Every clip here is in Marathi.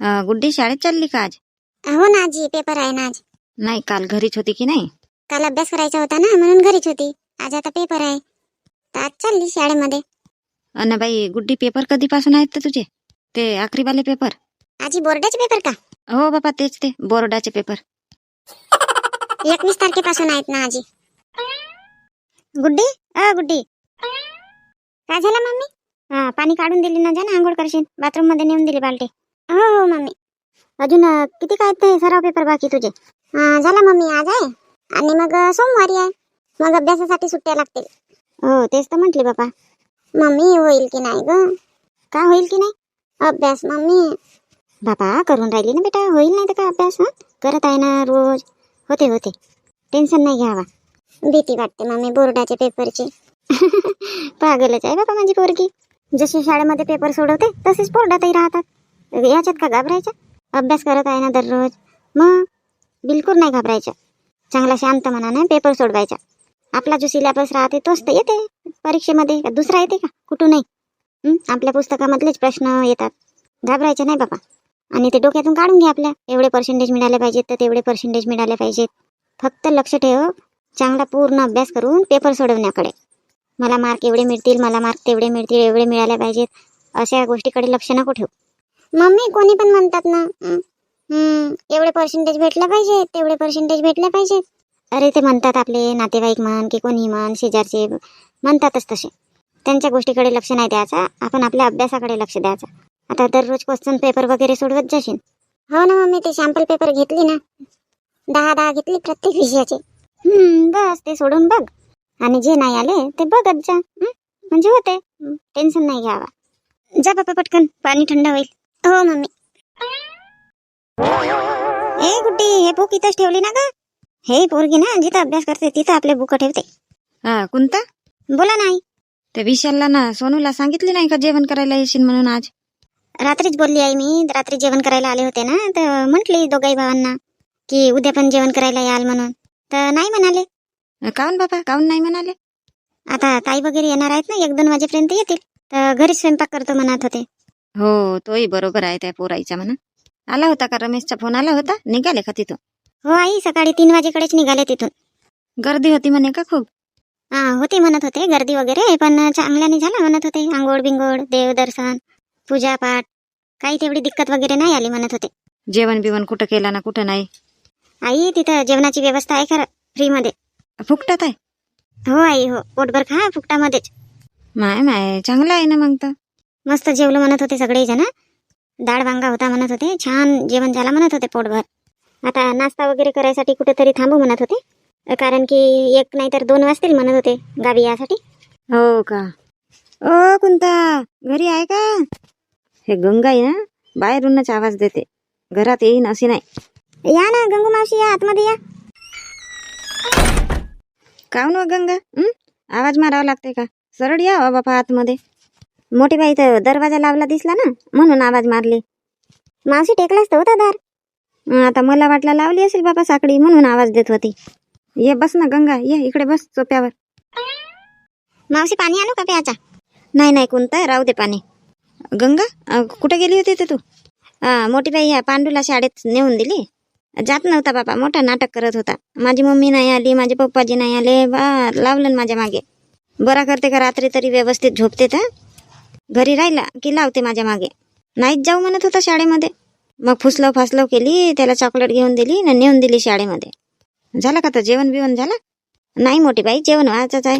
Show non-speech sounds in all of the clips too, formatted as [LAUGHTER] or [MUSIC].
अं, गुड्डी शाळेत चालली का आज? हो ना आजी पेपर आहे ना आज. नाही काल घरीच होती की नाही? काल अभ्यास करायचा होता ना म्हणून घरीच होती. आज आता पेपर आहे. तर आज चालली शाळेमध्ये. अन बाई गुड्डी पेपर कधीपासून आहेत तुझे? ते आखरीवाले पेपर आजी बोर्डाचे पेपर का? हो बाबा तेच ते बोर्डाचे पेपर एकवीस तारखेपासून आहेत ना आजी. गुड्डी? अ गुड्डी. काय झालं मम्मी? हा पाणी काढून दिली ना जा ना आंघोळ करशील. बाथरूममध्ये नेऊन दिली बालटी. हो हो मम्मी. अजून अ, किती काय ते सराव पेपर बाकी तुझे? हा, झाला मम्मी आज आहे? आणि मग अ, सोमवारी आहे. मग अभ्यासासाठी सुट्ट्या लागतील. हो तेच तर म्हंटली बाबा मम्मी होईल की नाही ग? का होईल की नाही? अभ्यास मम्मी. बाबा करून राहिली ना बेटा? होईल नाही तर काय अभ्यास हं? करत आहे ना रोज. होते होते. टेन्शन नाही घ्यावा. भीती वाटते मम्मी बोर्डाच्या पेपरची. [LAUGHS] पागलच आहे बाबा माझी पोरगी. जशी शाळेमध्ये पेपर सोडवते तसेच बोर्डातही राहतात. याच्यात का घाबरायचं? अभ्यास करत आहे ना दररोज. मग? बिलकुल नाही घाबरायचं. चांगला शांत मनाने पेपर सोडवायचा. आपला जो सिलेबस राहते तोच तर येते. परीक्षेमध्ये का दुसरा येते का? कुठून नाही आपल्या पुस्तकामधलेच प्रश्न येतात. घाबरायचे नाही बाबा. आणि ते डोक्यातून काढून घ्या आपल्या. एवढे पर्सेंटेज मिळाले पाहिजेत तर तेवढे पर्सेंटेज मिळाले पाहिजेत. फक्त लक्ष ठेव. चांगला पूर्ण अभ्यास करून पेपर सोडवण्याकडे. मला मार्क एवढे मिळतील मला मार्क तेवढे मिळतील एवढे मिळाले पाहिजेत. अशा गोष्टीकडे लक्ष नको ठेव. मम्मी कोणी पण म्हणतात ना एवढे पर्सेंटेज भेटले पाहिजे तेवढे पर्सेंटेज भेटले पाहिजेत. अरे ते म्हणतात आपले नातेवाईक म्हण की कोणी म्हण शेजारचे म्हणतातच तसे. त्यांच्या गोष्टीकडे लक्ष नाही द्यायचं. आपण आपल्या अभ्यासाकडे लक्ष द्यायचं. आता दररोज क्वेश्चन पेपर वगैरे सोडवत जाशील. हो ना मम्मी ते सॅम्पल पेपर घेतली ना. दहा दहा घेतली प्रत्येक विषयाचे. बस ते सोडून बघ. आणि जे नाही आले ते बघत जा? म्हणजे होते टेन्शन नाही घ्यावा. जा बापा पटकन. पाणी थंड होईल. हो मम्मी. ए गुड्डी हे बुक इथंच ठेवली ना ग? हे पोरगी ना जिथं अभ्यास करते तिथं आपले बुक ठेवते. हा कोणता? बोला नाही ते विशालला ना सोनूला सांगितली नाही का जेवण करायला येशील म्हणून आज? रात्रीच बोलली आई मी रात्री जेवण करायला आले होते ना तर म्हटली दोघाही भावांना की उद्या पण जेवण करायला याल म्हणून. तर नाही म्हणाले. अं, काहून बाबा काहून नाही म्हणाले? आता ताई वगैरे येणार आहेत ना एक दोन वाजेपर्यंत येतील. तर घरीच स्वयंपाक करतो म्हणत होते. हो तोही बरोबर आहे त्या पोराईचा म्हणा आला होता का रमेशचा फोन? आला होता? निघाले का तिथं हो आई सकाळी तीन वाजेकडेच निघाले तिथून. गर्दी होती म्हणे का खूप? हा होते म्हणत होते गर्दी वगैरे पण चांगल्याने झाला म्हणत होते. आंघोळ बिंगोळ देवदर्शन पूजापाठ काही तेवढी दिक्कत वगैरे नाही आली म्हणत होते. जेवण बिवण कुठं केला ना कुठं नाही? आई तिथं जेवणाची व्यवस्था आहे खरं फ्रीमध्ये. फुकटात आहे? हो आई हो. पोटभर खा फुकटामध्येच. माय माय चांगलं आहे ना मग तर. मस्त जेवलं म्हणत होते सगळे जण डाळ वांगा होता म्हणत होते. छान जेवण झाला म्हणत होते पोटभर. आता नाश्ता वगैरे करायसाठी कुठेतरी थांबू म्हणत होते. कारण की एक नाही तर दोन वाजतील म्हणत होते गावी यासाठी. हो का? ओ कोणता घरी आहे का? हे गंगा आहे ना? बाहेरूनच आवाज देते. घरात येईन अशी नाही. या ना गंगू मावशी या आतमध्ये या. काहून व गंगा? हं? आवाज मारावा लागते का? सरळ या हो बापा आतमध्ये. मोठी बाई तर दरवाजा लावला दिसला ना म्हणून आवाज मारली. मावशी टेकलाच तर होता दार. आता मला वाटला लावली असेल बाबा साकडी म्हणून आवाज देत होती. ये बस ना गंगा ये इकडे बस चोप्यावर मावशी पाणी आणू का प्याचा नाही नाही कोणता राहू दे पाणी. गंगा कुठे गेली होती ते तू? मोठी बाई ह्या पांडूला शाळेत नेऊन दिली. जात नव्हता बाबा मोठा नाटक करत होता. माझी मम्मी नाही आली माझे पप्पाजी नाही आले बा लावलं ना माझ्या मागे. बरा करते का रात्री तरी व्यवस्थित झोपते तर? घरी राहिला की लावते माझ्या मागे. नाहीच जाऊ म्हणत होता शाळेमध्ये. मग फुसलव फासलव केली त्याला चॉकलेट घेऊन दिली आणि नेऊन दिली शाळेमध्ये. झालं का तर जेवण बिवण झालं? नाही मोठी बाई जेवण व्हायचंच आहे.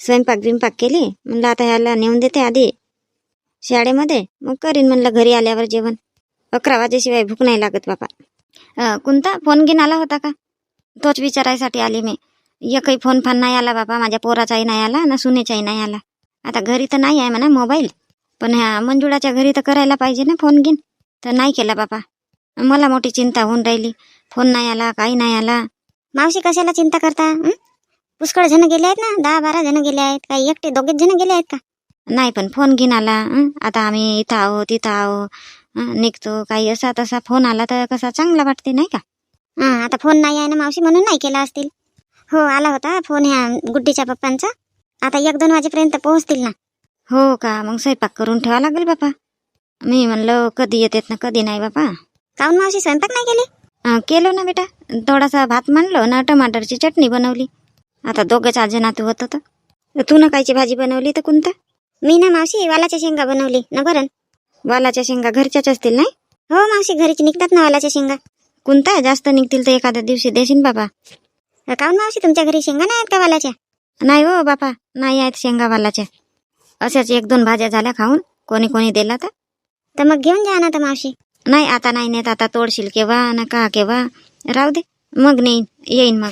स्वयंपाक बिंपाक केली म्हणलं आता ह्याला नेऊन देते आधी. शाळेमध्ये? मग करीन म्हणलं घरी आल्यावर जेवण. अकरा वाजेशिवाय भूक नाही लागत बापा कोणता फोन घेऊन आला होता का? तोच विचारायसाठी आली मी. एकही फोन फान नाही आला बापा माझ्या पोराचाही नाही आला ना सुनेचाही नाही आला. आता घरी तर नाही आहे म्हणा मोबाईल. पण ह्या मंजुळाच्या घरी तर करायला पाहिजे ना फोन घेईन तर नाही केला बापा मला मोठी चिंता होऊन राहिली. फोन नाही आला काही नाही आला. मावशी कशाला चिंता करता पुष्कळ जण गेले आहेत ना? दहा बारा जण गेले आहेत काही एकटे दोघेच जण गेले आहेत का? नाही पण फोन घेऊन आला आता आम्ही इथं आहो तिथं आहो निघतो काही असा तसा फोन आला तर कसा चांगला वाटते नाही का? आता फोन नाही आहे ना मावशी म्हणून नाही केला असतील. हो आला होता फोन ह्या गुड्डीच्या पप्पांचा. आता एक दोन वाजेपर्यंत पोहोचतील ना. हो का? मग स्वयंपाक करून ठेवा लागेल बापा. मी म्हणलं कधी येतात ना कधी नाही बापा. काऊन मावशी स्वयंपाक नाही केली? केलो ना बेटा. थोडासा भात मांडलो ना टमाटरची चटणी बनवली. आता दोघंच आज नातू होतं तर तू ना कायची भाजी बनवली तर कोणता? मी ना मावशी वालाच्या शेंगा बनवली. ना बरं वालाच्या शेंगा घरच्याच असतील नाही? हो मावशी घरीच निघतात ना वालाच्या शेंगा. कोणता जास्त निघतील तर एखाद्या दिवशी देशील बाबा. काऊन मावशी तुमच्या घरी शेंगा नाही आहेत का वालाच्या? नाही हो बापा नाही आहेत शेंगा वालाच्या. अशाच एक दोन भाज्या झाल्या खाऊन कोणी कोणी दिला तर? तर मग घेऊन जा ना तर मावशी. नाही आता नाही नेत आता तोडशील केव्हा ना का केव्हा? राहू दे. मग नेईन येईन मग.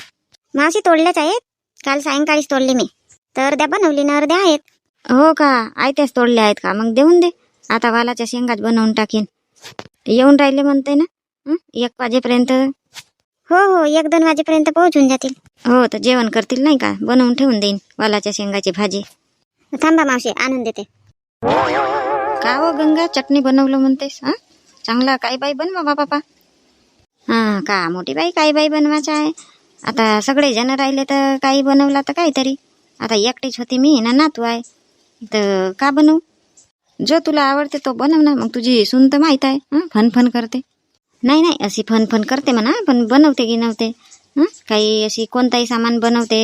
मावशी तोडल्याच आहेत. काल सायंकाळीच तोडले मी. तर अर्ध्या बनवली ना अर्ध्या आहेत. हो का? आयत्याच तोडले आहेत का? मग देऊन दे. आता वालाच्या शेंगाच बनवून टाकीन. येऊन राहिले म्हणते ना? एक वाजेपर्यंत? हो हो. एक दोन वाजेपर्यंत पोहोचून जातील. हो तर जेवण करतील नाही का? बनवून ठेवून देईन वालाच्या शेंगाची भाजी. थांबा मावशी आणून देते. का हो गंगा? चटणी बनवलं म्हणतेस हा? चांगला काही बाई बनवा बा बापा हा का? मोठी बाई काही बाई बनवायचं आहे? आता सगळे जण राहिले तर काही बनवला तर काहीतरी. आता एकटीच होती मी ना नातू आहे. तर का बनवू? जो तुला आवडते तो बनव ना मग तुझी सून तर माहीत आहे हां? फन फन करते. नाही नाही अशी फन फन करते म्हणा पण बनवते गिनवते हं? काही अशी कोणताही सामान बनवते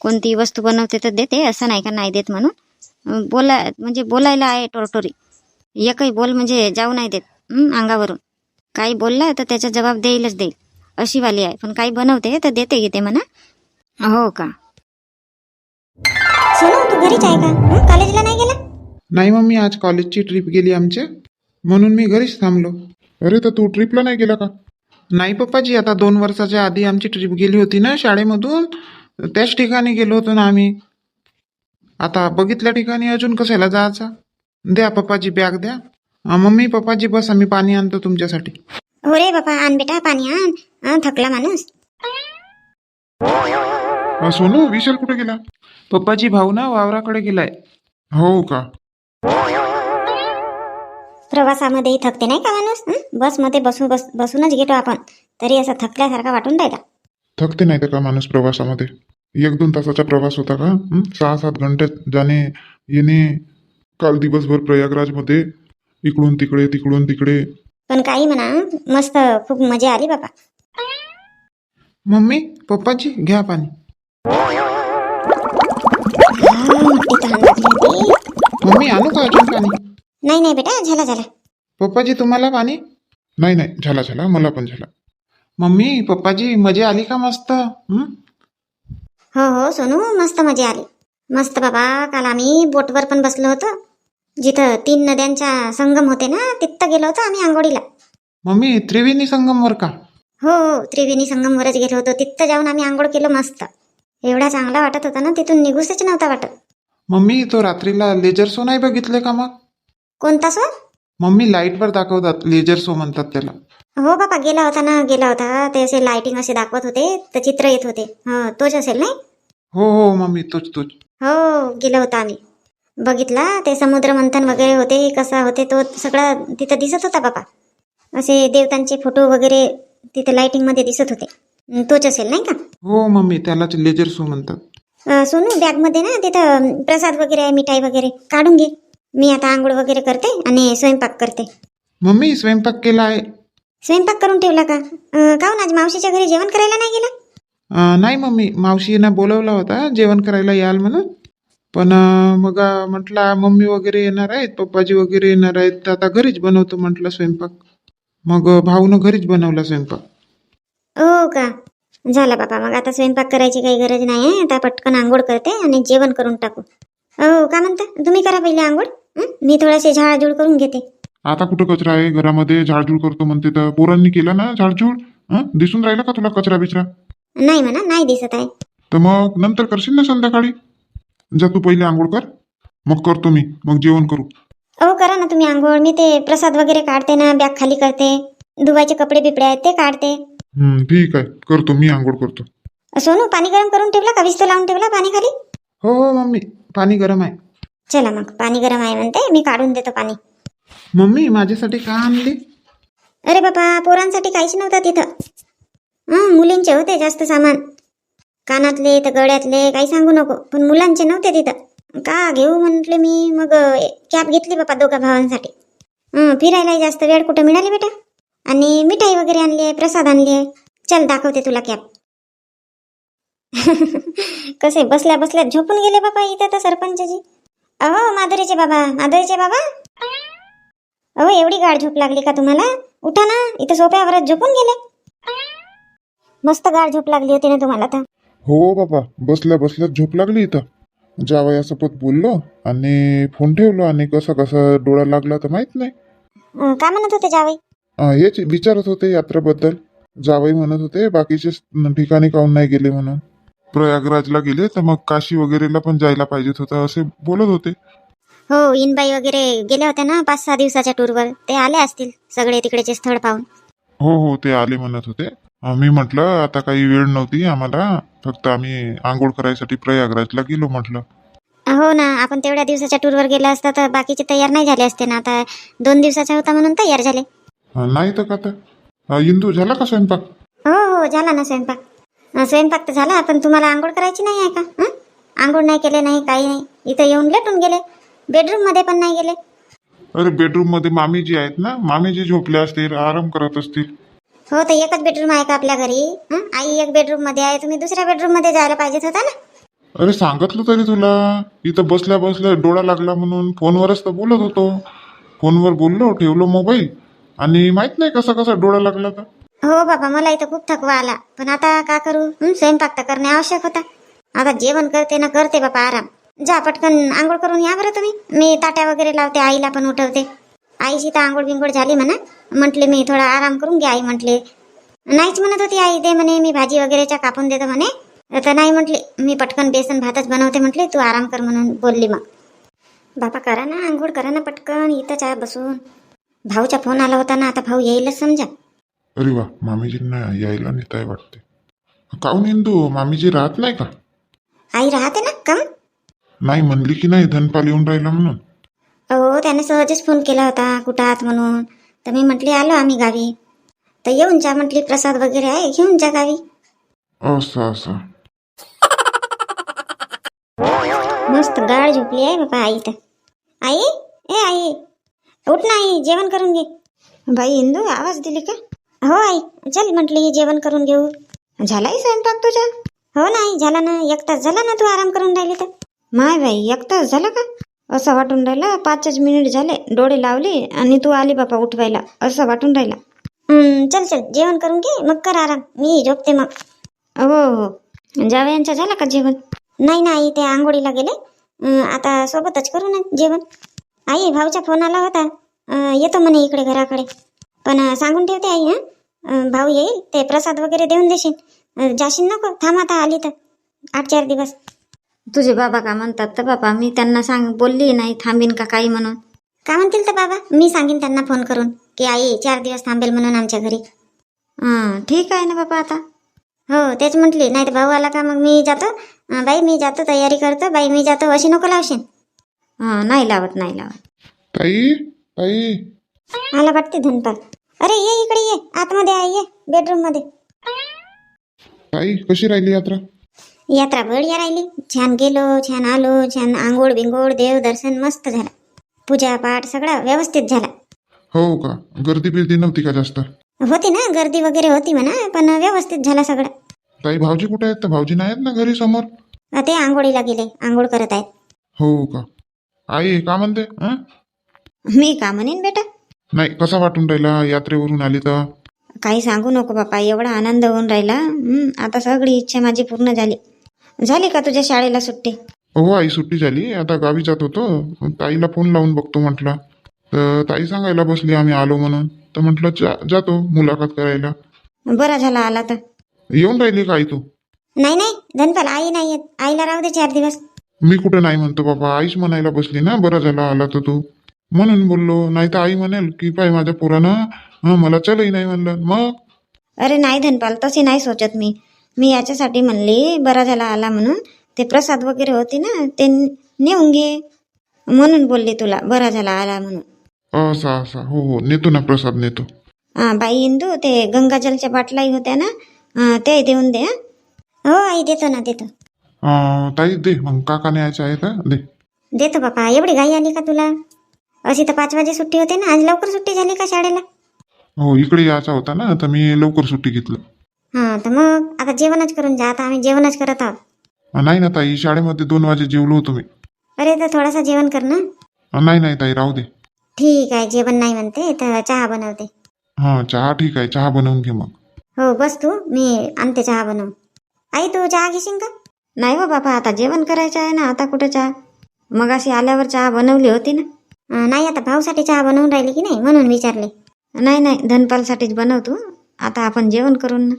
कोणती वस्तू बनवते तर देते असं नाही का नाही देत म्हणून. बोला म्हणजे बोलायला आहे टोरटोरी. एकही बोल म्हणजे जाऊ नाही देत हं, अंगावरून. काही बोलला तर त्याचा जबाब देईलच देईल. अशी वाली आहे. पण काही बनवते तर देते घेते म्हणा. हो का? सोनू तू घरीच आहे का? हं? कॉलेजला नाही गेला? नाही मम्मी आज कॉलेजची ट्रिप गेली आमच्या म्हणून मी घरीच थांबलो. अरे तर तू ट्रिपला नाही गेला का? नाही पप्पाजी आता दोन वर्षाच्या आधी आमची ट्रिप गेली होती ना शाळेमधून. त्याच ठिकाणी गेलो होतो ना आम्ही. आता बघितल्या ठिकाणी अजून कशाला जायचा? द्या पप्पाजी बॅग द्या. अं, मम्मी पप्पाजी बस आम्ही पाणी आणतो तुमच्यासाठी. हो रे बापा आण बेटा पाणी आण. हं, थकला माणूस. सोनू विशाल कुठे गेला? पप्पाजी भाऊ ना वावराकडे गेलाय. हो का? प्रवासामध्येही थकते नाही का माणूस? हं? बसमध्ये बसू बस बसूनच घेतो आपण. तरी असं थकल्यासारखा वाटून राहिला. थकते नाही का माणूस प्रवासामध्ये? एक दोन तासाचा प्रवास होता का? सहा सात घंटे जाणे येणे काल दिवसभर प्रयागराजमध्ये इकडून तिकडे तिकडून तिकडे. पण काही म्हणा मस्त खूप मजा आली बाबा. मम्मी पप्पाजी घ्या पाणी. मम्मी आणू का अजून पाणी? नाही नाही बेटा झाला झाला. पप्पाजी तुम्हाला पाणी? नाही नाही झाला झाला मला पण झाला. मम्मी पप्पाजी मजा आली का मस्त? हं? हो हो सोनू मस्त मजा आली. मस्त बाबा काल आम्ही बोटवर पण बसलो होतो. जिथं तीन नद्यांचा संगम होते ना तिथं गेलो होतो आम्ही आंघोळीला. मम्मी त्रिवेणी संगमवर का? हो हो त्रिवेणी संगमवरच गेलो होतो. तिथं जाऊन आम्ही आंघोळ केलं मस्त. एवढा चांगला वाटत होता ना तिथून निघूसच नव्हता वाटत. मम्मी तो रात्रीला लेजर शो नाही बघितले का मग? कोणता सो मम्मी लाईटवर दाखवतात लेजर शो म्हणतात त्याला. हो बाबा गेला होता ना गेला होता. ते असे लाइटिंग असे दाखवत होते तर चित्र येत होते. हो तोच असेल नाही? हो हो मम्मी तोच तोच. हो गेलो होतो आम्ही. बघितला ते समुद्र मंथन वगैरे होते कसा होते तो सगळा तिथं दिसत होता बाबा. असे देवतांचे फोटो वगैरे तिथे लाइटिंगमध्ये दिसत होते. अं, तोच असेल नाही का? हो मम्मी त्यालाच लेजर शो म्हणतात. अं, सोनू बॅगमध्ये ना तिथं अं, प्रसाद वगैरे आहे मिठाई वगैरे. काढून घे. मी आता आंघोळ वगैरे करते आणि स्वयंपाक करते. मम्मी स्वयंपाक केला आहे. स्वयंपाक करून ठेवला का? काहून आज मावशीच्या घरी जेवण करायला नाही गेला? अं, नाही मम्मी. मावशीनं बोलवला होता जेवण करायला याल म्हणून. पण अं, मग अं, म्हटलं मम्मी वगैरे येणार आहेत पप्पाजी वगैरे येणार आहेत तर आता घरीच बनवतो म्हटलं स्वयंपाक. मग अं, भाऊनं घरीच बनवला स्वयंपाक. हो का? झाला बाबा. मग आता स्वयंपाक करायची काही गरज नाही आहे आता पटकन आंघोळ करते आणि जेवण करून टाकू. हो का म्हणता? तुम्ही करा पहिले आंघोळ. हं? मी थोडेसे झाडाझूड करून घेते. आता कुठं कचरा आहे? घरामध्ये झाडझूड करतो म्हणते तर पोरांनी केला ना झाडझूड? हं? दिसून राहिला का तुला कचरा बिचरा? नाही म्हणा नाही दिसत आहे. तर मग नंतर करशील ना संध्याकाळी? जा तू पहिले आंघोळ कर. मग करतो मी. मग जेवण करू. हो करा ना तुम्ही आंघोळ. मी ते प्रसाद वगैरे काढते ना बॅग खाली करते. धुवायचे कपडे बिपडे आहेत ते काढते. हं, ठीक आहे. करतो. मी आंघोळ करतो. सोनू पाणी गरम करून ठेवला का? विस्तो लावून ठेवला पाणी खाली? हो हो मम्मी. पाणी गरम आहे. चला मग पाणी गरम आहे म्हणते. मी काढून देतो पाणी. मम्मी माझ्यासाठी का आणली? अरे बाबा पोरांसाठी काहीच नव्हतं तिथं. हं मुलींचे होते जास्त सामान. कानातले तर गळ्यातले काही सांगू नको. पण मुलांचे नव्हते तिथं. का घेऊ म्हटले मी मग कॅप घेतली बाबा दोघा भावांसाठी. हं, फिरायलाही जास्त वेळ कुठं मिळाली बेटा? आणि मिठाई वगैरे आणली आहे प्रसाद आणली आहे. चल दाखवते तुला कॅब. [LAUGHS] कसे बसल्या बसल्या झोपून गेले बाबा इथं तर सरपंचजी. अहो माधुरीचे बाबा माधुरीचे बाबा. अहो एवढी गाढ झोप लागली का तुम्हाला? उठा ना इथं सोप्यावरच झोपून गेले. मस्त गाढ झोप लागली होती ना तुम्हाला तर. हो बाबा बसल्या बसल्याच झोप लागली इथं. जावयासोबत बोललो आणि फोन ठेवलो आणि कसा कसा डोळा लागला तर माहीत नाही. अं, का म्हणत होते जावई अं, हेच विचारत होते यात्रेबद्दल. जावई म्हणत होते बाकीचे ठिकाणी काहून नाही गेले म्हणून. प्रयागराजला गेले तर मग काशी वगैरेला पण जायला पाहिजेत होतं असे बोलत होते. हो इनबाई वगैरे गेले होते ना पाच सहा दिवसाच्या टूरवर ते आले असतील सगळे तिकडेचे स्थळ पाहून. हो हो ते आले म्हणत होते. मी म्हटलं आता काही वेळ नव्हती आम्हाला. फक्त आम्ही आंघोळ करायसाठी प्रयागराजला गेलो म्हटलं. हो ना आपण तेवढ्या दिवसाच्या टूरवर गेला असता तर बाकीचे तयार नाही झाले असते ना. आता दोन दिवसाचा होता म्हणून तयार झाले. नाही तर का इंदू झाला का स्वयंपाक? हो हो झाला ना स्वयंपाक. स्वयंपाक तर झाला पण तुम्हाला आंघोळ करायची नाही आहे का? आंघोळ नाही केले नाही काही नाही. इथं येऊन लेटून गेले. बेडरूममध्ये पण नाही गेले. अरे बेडरूममध्ये मामीजी आहेत ना? मामीजी झोपले असतील आराम करत असतील. हो तर एकच बेडरूम आहे का आपल्या घरी? हं? आई एक बेडरूममध्ये आहे तुम्ही दुसऱ्या बेडरूममध्ये जायला पाहिजेत होता ना? अरे सांगितलं तरी तुला. इथं बसल्या बसल्या डोळा लागला म्हणून फोनवरच तर बोलत होतो. फोनवर बोललो ठेवलो मोबाईल. आणि माहीत नाही कसा कसा डोळा लागला तर. हो बाबा मला इथं खूप थकवा आला. पण आता का करू? हं? स्वयंपाक तर करणे आवश्यक होता. आता जेवण करते ना करते बाबा आराम. जा पटकन आंघोळ करून या बरं तुम्ही. मी ताट्या वगैरे लावते आईला पण उठवते. आईची तर आंघोळ बिंघोळ झाली म्हणा. म्हटले मी थोडा आराम करून घ्या आई म्हटले. नाहीच म्हणत होती आई दे म्हणे मी भाजी वगैरेच्या कापून देतो म्हणे. तर नाही म्हटले मी पटकन बेसन भातच बनवते म्हटले तू आराम कर म्हणून बोलली मग. बाबा करा ना आंघोळ करा ना पटकन इथंच आहे बसून. भाऊचा फोन आला होता ना आता भाऊ येईलच समजा. अरे वा मामीजींना यायला नेताय वाटते. काहून इंदू मामीजी राहत नाही का? आई राहते ना कम. नाही म्हणली की नाही धनपाल येऊन राहिला म्हणून. हो त्याने सहजच फोन केला होता कुठं आहात म्हणून. तर मी म्हटली आलो आम्ही गावी. तर येऊन जा म्हटली प्रसाद वगैरे आहे घेऊन जा गावी. असं असं. मस्त गाळ झोपली आहे बाबा आई तर. आई ए आई उठ ना आई जेवण करून घे. बाई इंदू आवाज दिली का? हो आई चल म्हटली जेवण करून घेऊ. झालाही स्वयंपाक तुझा? हो ना आई झाला ना एक तास झाला ना तू आराम करून राहिली तर. माय बाई एक तास झाला का? असं वाटून राहिला पाचच मिनिट झाले डोळे लावले आणि तू आली बापा उठवायला असं वाटून राहिला. चल चल जेवण करून घे मग कर आराम मी झोपते मग. हो हो. जावयांचा झाला का जेवण? नाही ना आई ते आंघोळीला गेले. आता सोबतच करू ना जेवण. आई भाऊचा फोन आला होता. येतो म्हणे इकडे घराकडे. पण सांगून ठेवते आई हं. भाऊ येईल ते प्रसाद वगैरे देऊन देशील. जाशील नको थांब आता आली तर. आठ चार दिवस. तुझे बाबा का म्हणतात तर बाबा मी त्यांना सांग बोलली नाही थांबीन का काही म्हणून? का म्हणतील तर बाबा? मी सांगेन त्यांना फोन करून की आई चार दिवस थांबेल म्हणून आमच्या घरी. हां ठीक आहे ना बाबा आता. हो तेच म्हटली. नाही तर भाऊ आला का मग मी जातो? अं, बाई मी जातो तयारी करतो. बाई मी जातो अशी नको लावशील. हां नाही लावत नाही लावत. ताई ताई मला वाटते धनपाल. अरे ये इकडे ये. आतमध्ये आहे ये. बेडरूममध्ये ताई कशी राहिली यात्रा? यात्रा बढिया राहिली. छान गेलो छान आलो छान आंघोळ बिंगोळ देव दर्शन मस्त झालं. पूजा पाठ सगळं व्यवस्थित झाला. हो का? गर्दी बिर्दी नव्हती का जास्त? होती ना गर्दी वगैरे होती म्हणा पण व्यवस्थित झालं सगळं. ताई भाऊजी कुठे आहेत? भाऊजी नाही आहेत ना घरी समोर? अं, ते आंघोळीला गेले आंघोळ करत आहेत. हो का? आई का म्हणते? हं? मी का म्हणेन बेटा? नाही कसा वाटून राहिला? यात्रेवरून आली तर? काही सांगू नको बापा एवढा आनंद होऊन राहिला. हं, आता सगळी इच्छा माझी पूर्ण झाली. झाली का तुझ्या शाळेला सुट्टी? हो आई सुट्टी झाली. आता गावी जात होतो. ताईला फोन लावून बघतो म्हटलं. तर ताई सांगायला बसली आम्ही आलो म्हणून. तर म्हटलं जा जातो मुलाखत करायला. बरा झाला आला तर. येऊन राहिली का आई तू? नाही नाही धनपाल आई नाही येत. आईला राहू दे चार दिवस. मी कुठे नाही म्हणतो बाबा. आईच म्हणायला बसली ना. बरं झाला आला तर तू. म्हणून बोललो नाही तर आई म्हणेल की पाय माझ्या पोरानं. मला चलही नाही म्हणलं. मग? अरे नाही धनपाल तशी नाही सोचत मी. मी याच्यासाठी म्हणली बरा झाला आला म्हणून. ते प्रसाद वगैरे होते ना ते नेऊन घे. म्हणून बोलली तुला बरा झाला आला म्हणून. असा असा हो हो नेतो ना प्रसाद नेतो. हा बाई इंदू ते गंगाजलच्या बाटलाही होत्या ना हा, ते देऊन दे हं. हो आई देतो ना देतो. अं, ताई दे मग काका न्यायचं आहे का दे. देतो बापा एवढी घाई आली का तुला? अशी तर पाच वाजे सुट्टी होते ना आज लवकर सुट्टी झाली का शाळेला? हो इकडे यायचा होता ना तर मी लवकर सुट्टी घेतलं. हां तर मग आता जेवणच करून जा. आता आम्ही जेवणच करत आहोत. नाही ना ताई शाळेमध्ये दोन वाजे जेवलो होतो मी. अरे तर थोडासा जेवण कर ना. नाही नाही ताई राहू दे. ठीक आहे जेवण नाही म्हणते तर चहा बनवते. हां चहा ठीक आहे चहा बनवून घे मग. हो बस तू मी आणते चहा बनवून. आई तू चहा घेशील का? नाही हो बापा आता जेवण करायचं आहे ना आता कुठं चहा? मग अशी आल्यावर चहा बनवली होती ना. अं, नाही आता भाऊसाठी चहा बनवून राहिली की नाही म्हणून विचारले. नाही नाही धनपालसाठीच बनवतो आता आपण जेवण करून ना.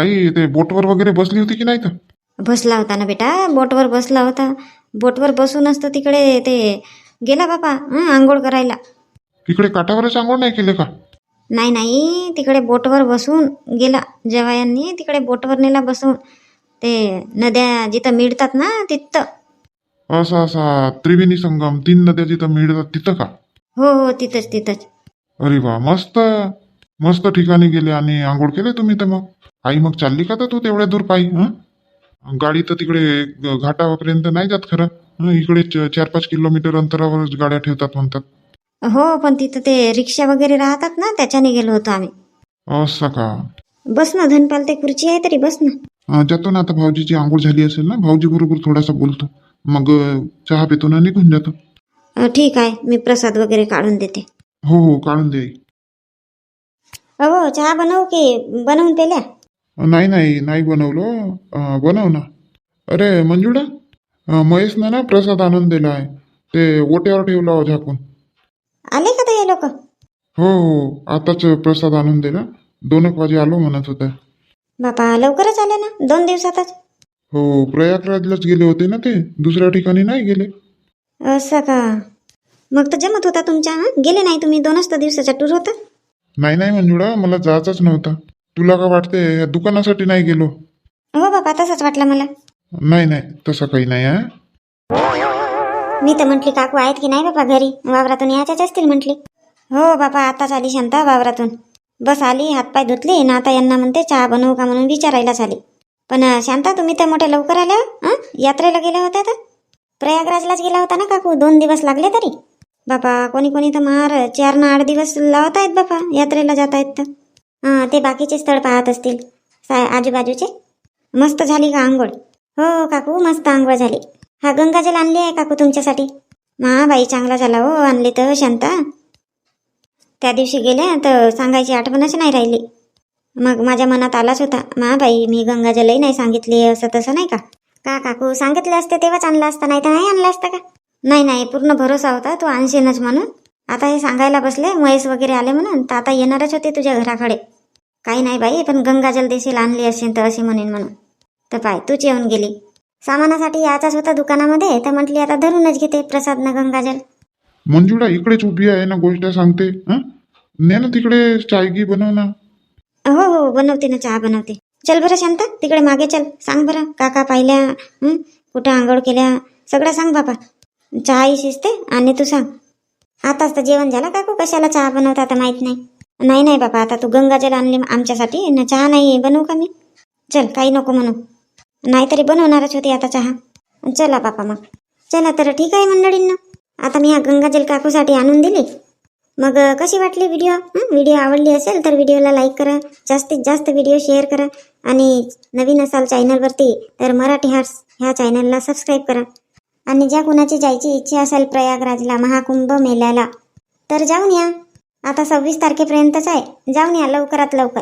आई ते बोटवर वगैरे बसली होती की नाही तर? बसला होता ना बेटा बोटवर बसला होता. बोटवर बसूनच तर तिकडे ते गेला बापा हं, आंघोळ करायला. इकडे काठावरच आंघोळ नाही केले का? नाही नाही तिकडे बोटवर बसून गेला जवायांनी तिकडे बोटवर नेला बसून. ते नद्या जिथं मिळतात ना तिथं. असा असा त्रिवेणी संगम तीन नद्या जिथं मिळतात तिथं का? हो हो तिथंच तिथंच. अरे वा मस्त मस्त ठिकाणी गेले आणि आंघोळ केले तुम्ही तर मग? आई मग चालली का तर तू तेवढ्या दूर पायी हं? गाडी तर तिकडे घाटापर्यंत नाही जात खरं. इकडे चार पाच किलोमीटर अंतरावरच गाड्या ठेवतात म्हणतात. हो पण तिथं ते रिक्षा वगैरे राहतात ना त्याच्याने गेलो होतो आम्ही. असं का? बस ना धनपाल ते खुर्ची आहे तरी बस ना. जातो ना आता भाऊजीची आंघोळ झाली असेल ना भाऊजी बरोबर थोडासा बोलतो. मग चहा पितो ना निघून जातो. ठीक आहे मी प्रसाद वगैरे काढून देते. हो हो काढून दे. हो चहा बनवू की बनवून पेल्या? नाही नाही नाही बनवलं. अं, बनव ना. अरे मंजुळा अं, महेशनं ना प्रसाद आणून दिला आहे. ते ओट्यावर ठेवला हो झाकून. आले का ते लोक? हो हो आताच प्रसाद आणून दिला. दोन एक वाजे आलो म्हणत होता. बापा लवकरच आले ना? दोन दिवसातच? हो प्रयागराजलाच गेले होते ना ते? दुसऱ्या ठिकाणी नाही गेले. असं का? मग तर जमत होता तुमच्या हं? गेले नाही तुम्ही? दोनच तर दिवसाचा टूर होता. नाही नाही मंजुळा मला जायचंच नव्हता. तुला का वाटते दुकानासाठी नाही गेलो? हो बापा तसंच वाटलं मला. नाही नाही तसं काही नाही हा? मी तर म्हटली काकू आहेत की नाही बाबा घरी? वावरातून याच्याच असतील म्हटली. हो बापा आताच आली शांता वावरातून. बस आली हातपाय धुतले ना आता यांना म्हणते चहा बनवू का? म्हणून विचारायलाच आली. पण अं, शांता तुम्ही तर मोठ्या लवकर आल्या हं? यात्रेला गेल्या होत्या तर? प्रयागराजलाच गेला होता ना काकू? दोन दिवस लागले तरी? बापा कोणी कोणी तर मार चार ना आठ दिवस लावत आहेत बापा यात्रेला जात आहेत तर. ते बाकीचे स्थळ पाहत असतील. सा आजूबाजूचे? मस्त झाली का आंघोळ? हो, हो काकू मस्त आंघोळ झाली. हा गंगाजल आणली आहे काकू तुमच्यासाठी. मा बाई चांगला झाला हो आणली तर शांता. त्या दिवशी गेल्या तर सांगायची आठवणच नाही राहिली. मग माझ्या मनात आलाच होता मा बाई मी गंगाजलही नाही सांगितली असं तसं नाही का? का काकू सांगितले असते तेव्हाच आणलं असतं नाही तर नाही आणलं असतं का? नाही नाही पूर्ण भरोसा होता तू आणशीनच म्हणून. आता हे सांगायला बसले महेश वगैरे आले म्हणून तर आता येणारच होते तुझ्या घराकडे. काही नाही बाई पण गंगाजल देशील आणली असेल तर असे म्हणेन म्हणून. तर पाय तूच येऊन गेली. सामानासाठी याचाच होता दुकानामध्ये तर म्हटली आता धरूनच घेते प्रसाद न गंगाजल मंजुळा इकडेच उभी आहे ना गोष्ट सांगते हं? ने ना तिकडे चायगी बनव ना हो हो बनवते ना चहा बनवते. चल बरं शांता तिकडे मागे चल. सांग बरं काका पाहिल्या हं? कुठं आंघोळ केल्या? सगळं सांग बाबा. चहाही शिजते आणि तू सांग. आताच तर जेवण झालं काकू? कशाला चहा बनवता आता माहीत नाही. नाही नाही बाबा आता तू गंगाजल आणली आमच्यासाठी. न चहा नाही बनवू का मी? चल काही नको म्हणू. नाहीतरी बनवणारच होती आता चहा. चला बापा मग. चला तर ठीक आहे मंडळींना. आता मी हा गंगाजल काकूसाठी आणून दिली. मग कशी वाटली व्हिडिओ? व्हिडिओ आवडली असेल तर व्हिडिओला लाईक करा. जास्तीत जास्त व्हिडिओ शेअर करा. आणि नवीन असाल चॅनलवरती तर मराठी हार्ट्स ह्या चॅनलला सबस्क्राईब करा. आणि ज्या कुणाची जायची इच्छा असेल प्रयागराजला महाकुंभ मेल्याला तर जाऊन या. आता सव्वीस तारखेपर्यंतच आहे. जाऊन या लवकरात लवकर.